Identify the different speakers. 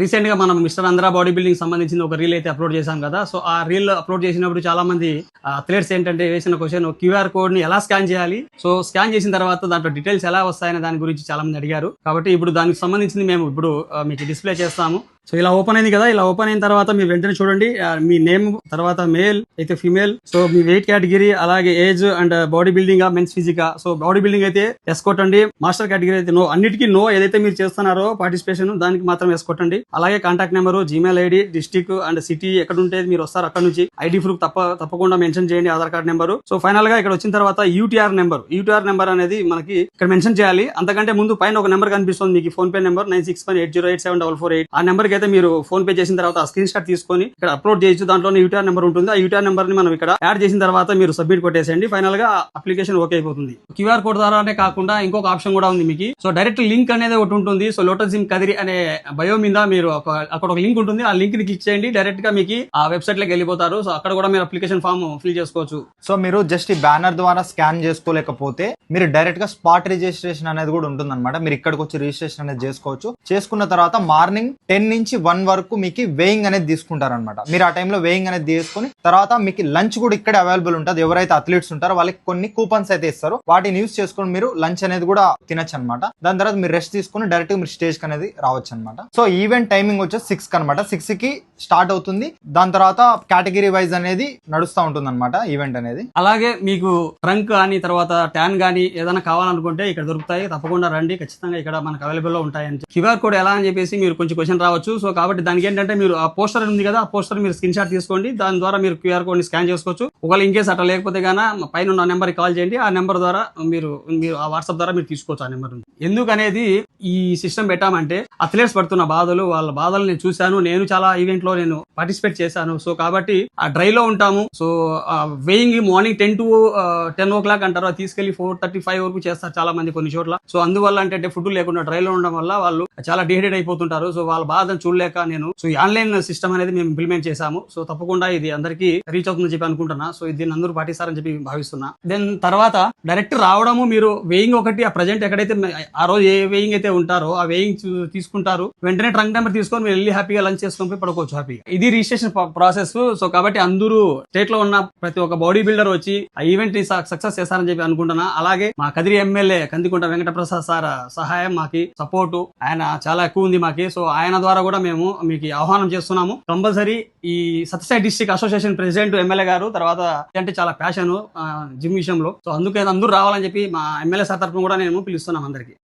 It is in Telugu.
Speaker 1: రీసెంట్గా మనం మిస్టర్ ఆంధ్ర బాడీ బిల్డింగ్ సంబంధించిన ఒక రీల్ అయితే అప్లోడ్ చేశాం కదా. సో ఆ రీల్ అప్లోడ్ చేసినప్పుడు చాలా మంది అథ్లెట్స్ ఏంటంటే వేసిన క్వశ్చన్ క్యూఆర్ కోడ్ని ఎలా స్కాన్ చేయాలి? సో స్కాన్ చేసిన తర్వాత దాంట్లో డీటెయిల్స్ ఎలా వస్తాయనే దాని గురించి చాలా మంది అడిగారు. కాబట్టి ఇప్పుడు దానికి సంబంధించింది మేము ఇప్పుడు మీకు డిస్ప్లే చేస్తాము. సో ఇలా ఓపెన్ అయింది కదా ఇలా ఓపెన్ అయిన తర్వాత మీరు వెంటనే చూడండి. మీ నేమ్ తర్వాత మేల్ అయితే ఫిమేల్ సో మీ వెయిట్ కేటగిరీ అలాగే age and body building men's physique so body building అయితే ఎస్ కొట్టండి మాస్టర్ కేటగిరీ అయితే నో అన్నిటికీ నో ఏదైతే మీరు చేస్తున్నారో పార్టిసిపేషన్ దానికి మాత్రం ఎస్ కొట్టండి అలాగే contact number Gmail ID district and city ఎక్కడ ఉంటే మీరు వస్తారు అక్కడ నుంచి. ఐడి ప్రూఫ్ తప్ప తప్పకుండా మెన్షన్ చేయండి ఆధార్ కార్డ్ నెంబర్ సో ఫైనల్గా ఇక్కడ వచ్చిన తర్వాత యూటీఆర్ నెంబర్ యూటీఆర్ నెంబర్ అనేది మనకి ఇక్కడ మెన్షన్ చేయాలి. అంతకంటే ముందు పైన ఒక నెంబర్ కనిపిస్తుంది మీకు PhonePe number nine six one eight zero eight seven double four eight ఆ నెంబర్ అయితే మీరు ఫోన్ పే చేసిన తర్వాత ఆ స్క్రీన్ షాట్ తీసుకొని ఇక్కడ అప్లోడ్ చేయొచ్చు. దాంట్లో యూటీఆర్ నెంబర్ ఉంటుంది. ఆ యూటీఆర్ నెంబర్ని మనం ఇక్కడ యాడ్ చేసిన తర్వాత మీరు సబ్మిట్ కొట్టేసేయండి. ఫైనల్గా అప్లికేషన్ ఓకే అయిపోతుంది. క్యూఆర్ కోడ్ ద్వారానే కాకుండా ఇంకొక ఆప్షన్ కూడా ఉంది మీకు. సో డైరెక్ట్ లింక్ అనేది ఒకటి ఉంటుంది. సో లోటస్ సిమ్ కదిరి అనే బయో మీద మీరు అక్కడ ఒక లింక్ ఉంటుంది. ఆ లింక్ని క్లిక్ చేయండి. డైరెక్ట్గా మీకు ఆ వెబ్సైట్లోకి వెళ్ళిపోతారు. సో అక్కడ కూడా మీరు అప్లికేషన్ ఫామ్ ఫిల్ చేసుకోవచ్చు.
Speaker 2: సో మీరు జస్ట్ ఈ బ్యానర్ ద్వారా స్కాన్ చేసుకోలేకపోతే మీరు డైరెక్ట్గా స్పాట్ రిజిస్ట్రేషన్ అనేది కూడా ఉంటుందన్నమాట. మీరు ఇక్కడికి వచ్చి రిజిస్ట్రేషన్ అనేది చేసుకోవచ్చు. చేసుకున్న తర్వాత మార్నింగ్ టెన్ నుంచి వన్ వరకు మీకు వేయింగ్ అనేది తీసుకుంటారనమాట మీరు ఆ టైంలో వేయింగ్ అనేది తీసుకుని తర్వాత మీకు లంచ్ కూడా ఇక్కడ అవైలబుల్ ఉంటుంది. ఎవరైతే అథ్లీట్స్ ఉంటారో వాళ్ళకి కొన్ని కూపన్స్ అయితే ఇస్తారు. వాటిని యూస్ చేసుకొని మీరు లంచ్ అనేది కూడా తినచ్చు అనమాట దాని తర్వాత మీరు రెస్ట్ తీసుకుని డైరెక్ట్ మీరు స్టేజ్ అనేది రావచ్చు అనమాట సో ఈవెంట్ టైమింగ్ వచ్చేసి సిక్స్ అనమాట సిక్స్కి స్టార్ట్ అవుతుంది. దాని తర్వాత కేటగిరీ వైజ్ అనేది నడుస్తూ ఉంటుంది అనమాట ఈవెంట్ అనేది.
Speaker 1: అలాగే మీకు ట్రంక్ కానీ తర్వాత ట్యాన్ కానీ ఏదైనా కావాలనుకుంటే ఇక్కడ దొరుకుతాయి. తప్పకుండా రండి. ఖచ్చితంగా ఇక్కడ మనకు అవైలబుల్లో ఉంటాయని క్యూఆర్ కోడ్ ఎలా అని చెప్పేసి మీరు కొంచెం క్వశ్చన్ రావచ్చు. సో కాబట్టి దానికి ఏంటంటే మీరు ఆ పోస్టర్ ఉంది కదా ఆ పోస్టర్ మీరు స్క్రీన్ షాట్ తీసుకోండి. దాని ద్వారా మీరు క్యూఆర్ కోడ్ని స్కాన్ చేసుకోవచ్చు. ఒకవేళ ఇన్ కేసు అట్లా లేకపోతే గానా పైన ఉన్న నెంబర్ కాల్ చేయండి. ఆ నెంబర్ ద్వారా మీరు మీరు ఆ వాట్సాప్ ద్వారా మీరు తీసుకోవచ్చు ఆ నెంబర్ ఎందుకనేది ఈ సిస్టమ్ పెట్టామంటే అథ్లెట్స్ పడుతున్న బాధలు వాళ్ళ బాధలు నేను చూశాను. నేను చాలా ఈవెంట్లో నేను పార్టిసిపేట్ చేశాను. సో కాబట్టి ఆ డ్రై లో ఉంటాము. So weighing morning ten to ten o'clock అంటారు. తీసుకెళ్ళి ఫోర్ థర్టీ ఫైవ్ వరకు చేస్తారు చాలా మంది కొన్ని చోట్ల. సో అందువల్ల అంటే ఫుడ్ లేకుండా డ్రై లో ఉండడం వల్ల వాళ్ళు చాలా డిహైడ్రేట్ అయిపోతుంటారు. సో వాళ్ళ బాధను చూడలేక నేను. సో ఈ ఆన్లైన్ సిస్టమ్ అనేది మేము ఇంప్లిమెంట్ చేశాము. సో తప్పకుండా ఇది అందరికీ రీచ్ అవుతుందని చెప్పి అనుకుంటున్నా. సో ఇది దీన్ని అందరూ పాటిస్తారని చెప్పి భావిస్తున్నా. దెన్ తర్వాత డైరెక్ట్ రావడము మీరు వేయింగ్ ఒకటి ఆ ప్రజెంట్ ఎక్కడైతే ఆ రోజు ఏ వేయింగ్ అయితే ఉంటారో ఆ వేయింగ్ చూ- తీసుకుంటారు. వెంటనే ట్రంక్ నెంబర్ తీసుకొని మీరు వెళ్ళి హ్యాపీగా లంచ్ చేసుకొని పోయి పడుకోవచ్చు హ్యాపీగా ఇది రిజిస్ట్రేషన్ ప్రాసెస్ సో కాబట్టి అందరూ స్టేట్లో ఉన్న ప్రతి ఒక్క బాడీ బిల్డర్ వచ్చి ఆ ఈవెంట్ని సక్సెస్ చేస్తారని చెప్పి అనుకుంటున్నా. అలాగే మా కదిరి ఎమ్మెల్యే కందికుంట వెంకటప్రసాద్ సార్ సహాయం మాకి సపోర్ట్ ఆయన చాలా ఎక్కువ ఉంది మాకి. సో ఆయన ద్వారా కూడా మేము మీకు ఆహ్వానం చేస్తున్నాము. కంపల్సరీ ఈ Satyasai district association president MLA గారు తర్వాత అంటే చాలా ప్యాషన్ జిమ్ విషయంలో. సో అందుకే అందరూ రావాలని చెప్పి మా ఎమ్మెల్యే సార్ తరఫున కూడా నేను పిలుస్తున్నాం అందరికి.